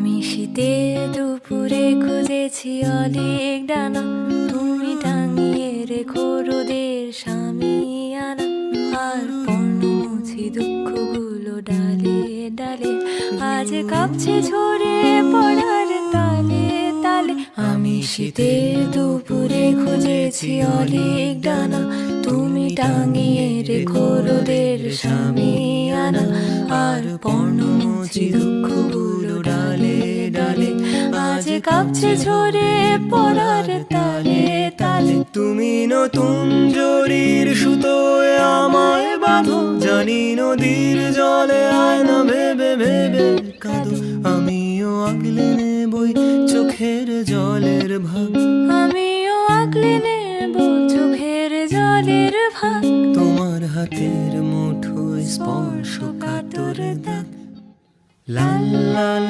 আমি শীতে দুপুরে খুঁজেছি অনেক ডানা। তুমি টাঙিয়ে রেখো রোদের স্বামী আনা। আর পর্ণ মুছি দুঃখগুলো ডালে ডালে। আজ কাঁপছে ঝরে পড়ার তালে তালে। আমি শীতে দুপুরে খুঁজেছি অনেক ডানা। তুমি টাঙিয়ে রেখো রোদের স্বামী আনা। আর ডালে ডালে আজ কাঁপছে ঝরে পড়ার তালে তালে তুমি নতুন জরির সুতোয় আমায় বাঁধো। জানি নদীর জলে আয়না ভেবে ভেবে কাঁদো। আমিও আগলে নেবই চোখের জলের ভাগ। আমিও আগলে নেব চোখের জলের ভাগ। তোমার হাতের মুঠোয় স্পর্শ কাতর দাগ। লাল লাল